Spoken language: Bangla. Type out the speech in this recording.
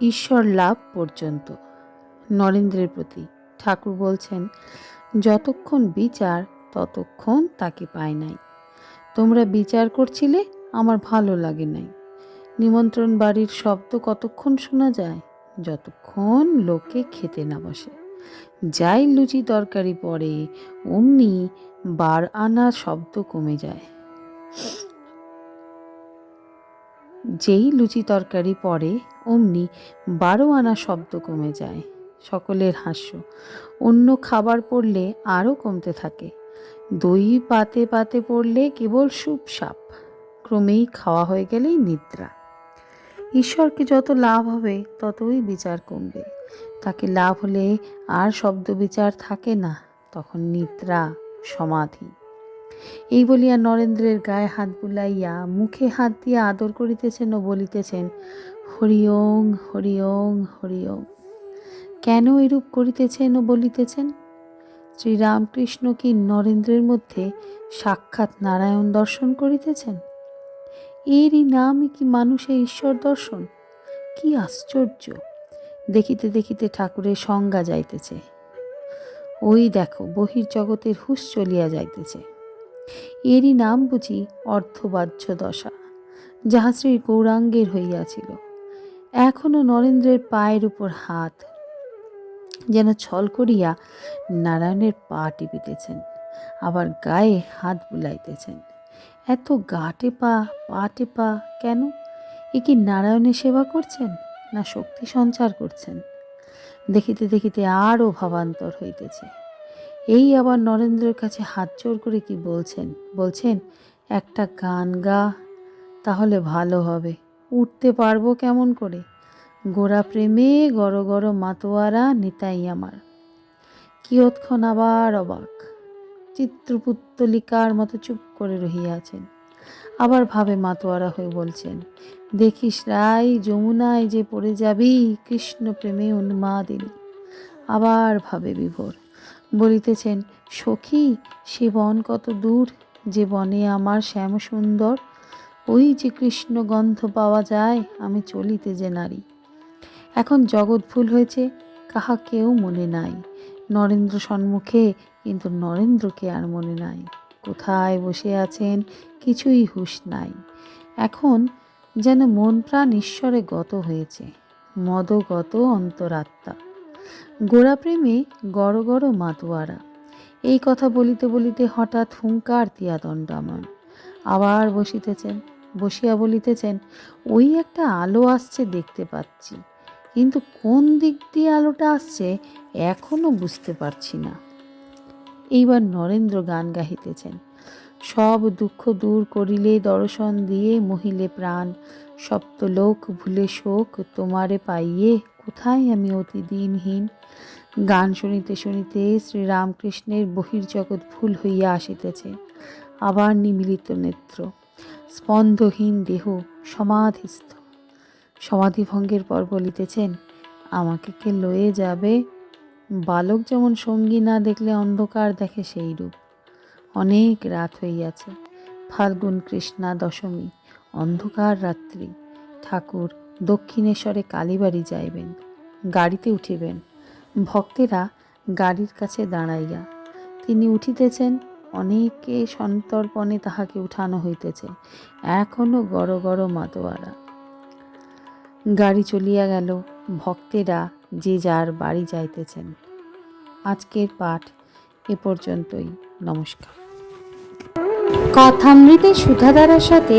ঈশ্বর লাভ পর্যন্ত। নরেন্দ্রের প্রতি ঠাকুর বলছেন, যতক্ষণ বিচার, ততক্ষণ তাকে পায় নাই। তোমরা বিচার করছিলে, আমার ভালো লাগে নাই। নিমন্ত্রণ বাড়ির শব্দ কতক্ষণ শোনা যায়? যতক্ষণ লোকে খেতে না বসে। যাই লুচি তরকারি পড়ে, অমনি বার আনা শব্দ কমে যায়। যেই লুচি তরকারি পড়ে, অমনি বারো আনা শব্দ কমে যায়, সকলের হাস্য। অন্য খাবার পড়লে আরও কমতে থাকে। দই পাতে পাতে পড়লে কেবল সুপ সাপ, ক্রমেই খাওয়া হয়ে গেলেই নিদ্রা। ঈশ্বরকে যত লাভ হবে, ততই বিচার কমবে। তাকে লাভ হলে আর শব্দ বিচার থাকে না, তখন নিদ্রা সমাধি। এই বলিয়া নরেন্দ্রের গায়ে হাত বুলাইয়া মুখে হাত দিয়া আদর করিতেছেন ও বলিতেছেন হরিওং হরিওং হরিওং কেন এরূপ করিতেছেন ও বলিতেছেন? শ্রীরামকৃষ্ণ কি নরেন্দ্রের মধ্যে সাক্ষাৎ নারায়ণ দর্শন করিতেছেন? এরই নামই কি মানুষে ঈশ্বর দর্শন? কি আশ্চর্য! দেখিতে দেখিতে ঠাকুরের সংজ্ঞা যাইতেছে। ওই দেখো বহির জগতের হুশ চলিয়া যাইতেছে। এরই নাম বুঝি অর্থবাহ্য দশা, যাহা শ্রী গৌরাঙ্গের হইয়াছিল। এখনও নরেন্দ্রের পায়ের উপর হাত যেন ছল করিয়া নারায়ণের পা টিপিতেছেন, আবার গায়ে হাত বুলাইতেছেন। এত গা টেপা পা টেপা কেন? এ কি নারায়ণের সেবা করছেন না শক্তি সঞ্চার করছেন? দেখিতে দেখিতে আরও ভাবান্তর হইতেছে। এই আবার নরেন্দ্রের কাছে হাত জোর করে কি বলছেন? বলছেন, একটা গান গা, তাহলে ভালো হবে। উঠতে পারব কেমন করে? গোড়া প্রেমে, গড় গড় মাতোয়ারা, নিতাই আমার। কিয়ৎক্ষণ আবার অবাক। চিত্রপুত্তলিকার মতো চুপ করে রহিয়াছেন আবার ভাবে মাতোয়ারা হয়ে বলছেন, দেখিস রাই যমুনায় যে পড়ে যাবি, কৃষ্ণ প্রেমে উন্মাদিনী। আবার ভাবে বিভোর। বলিতেছেন, সখী, সে বন কত দূর যে বনে আমার শ্যাম সুন্দর। ওই যে কৃষ্ণ গন্ধ পাওয়া যায়, আমি চলিতে যে নারী। এখন জগৎ ভুল হয়েছে, কাহা কেউ মনে নাই। নরেন্দ্র সম্মুখে, কিন্তু নরেন্দ্রকে আর মনে নাই। কোথায় বসে আছেন, কিছুই হুঁশ নাই। এখন যেন মন প্রাণ ঈশ্বরে গত হয়েছে। মদগত অন্তরাত্মা। গোড়া প্রেমে গড় গড় মাতোয়ারা। এই কথা বলিতে বলিতে হঠাৎ হুঙ্কার দিয়া দণ্ডামন আবার বসিতেছেন, বসিয়া বলিতেছেন, ওই একটা আলো আসছে দেখতে পাচ্ছি। কিন্তু কোন দিক দিয়ে আলোটা আসছে এখনও বুঝতে পারছি না। এইবার নরেন্দ্র গান গাহিতেছেন। সব দুঃখ দূর করিলে দর্শন দিয়ে মহিলে প্রাণ সপ্তলোক ভুলে শোক তোমারে পাইয়ে কোথায় আমি অতি দিনহীন? গান শুনিতে শুনিতে শ্রীরামকৃষ্ণের বহির্জগৎ ভুল হইয়া আসিতেছে। আবার নিমিলিত নেত্র, স্পন্দহীন দেহ সমাধিস্থ। সমাধিভঙ্গের পর বলিতেছেন, আমাকে কে লয়ে যাবে? বালক যেমন সঙ্গী না দেখলে অন্ধকার দেখে সেই রূপ অনেক রাত হইয়াছে, ফাল্গুন কৃষ্ণা দশমী অন্ধকার রাত্রি। ঠাকুর দক্ষিণেশ্বরে কালীবাড়ি যাইবেন, গাড়িতে উঠিবেন। ভক্তেরা গাড়ির কাছে দাঁড়াইয়া, তিনি উঠিতেছেন, অনেকে সন্তর্পণে তাহাকে উঠানো হইতেছে, এখনও গড় গড় মাতোয়ারা। গাড়ি চলিয়া গেল, ভক্তেরা যে যার বাড়ি যাইতেছেন। আজকের পাঠ এ পর্যন্তই, নমস্কার। কথামৃতের সুধাধারার সাথে